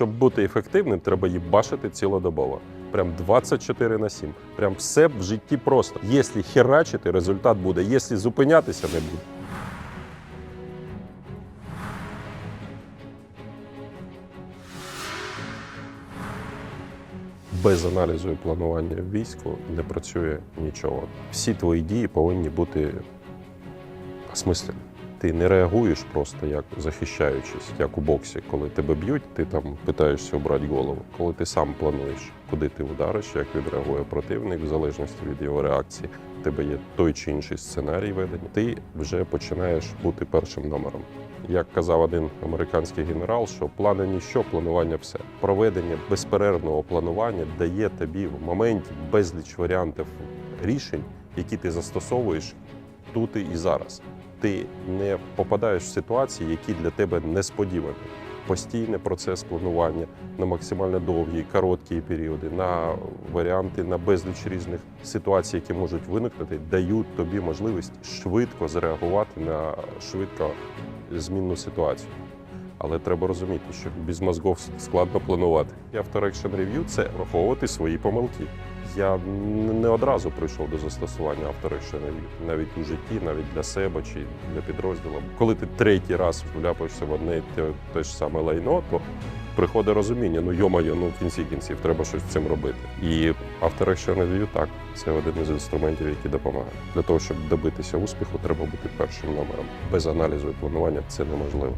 Щоб бути ефективним, треба їбашити цілодобово. Прям 24 на 7. Прям все в житті просто. Якщо херачити, результат буде. Якщо зупинятися, не буде. Без аналізу і планування в війську не працює нічого. Всі твої дії повинні бути осмислені. Ти не реагуєш просто як захищаючись, як у боксі. Коли тебе б'ють, ти там питаєшся обрати голову. Коли ти сам плануєш, куди ти удариш, як відреагує противник, в залежності від його реакції, в тебе є той чи інший сценарій ведення. Ти вже починаєш бути першим номером. Як казав один американський генерал, що плани ніщо, планування все. Проведення безперервного планування дає тобі в моменті безліч варіантів рішень, які ти застосовуєш тут і зараз. Ти не попадаєш в ситуації, які для тебе несподівані. Постійний процес планування на максимально довгі, короткі періоди, на варіанти на безліч різних ситуацій, які можуть виникнути, дають тобі можливість швидко зреагувати на швидко змінну ситуацію. Але треба розуміти, що без мозгів складно планувати. І After Action Review – це враховувати свої помилки. Я не одразу прийшов до застосування After Action Review, навіть у житті, навіть для себе чи для підрозділу. Коли ти третій раз вляпаєшся в одне те, те ж саме лайно, то приходить розуміння, ну йомайо, ну в кінці кінців треба щось з цим робити. І After Action Review – так, це один із інструментів, які допомагають. Для того, щоб добитися успіху, треба бути першим номером. Без аналізу і планування це неможливо.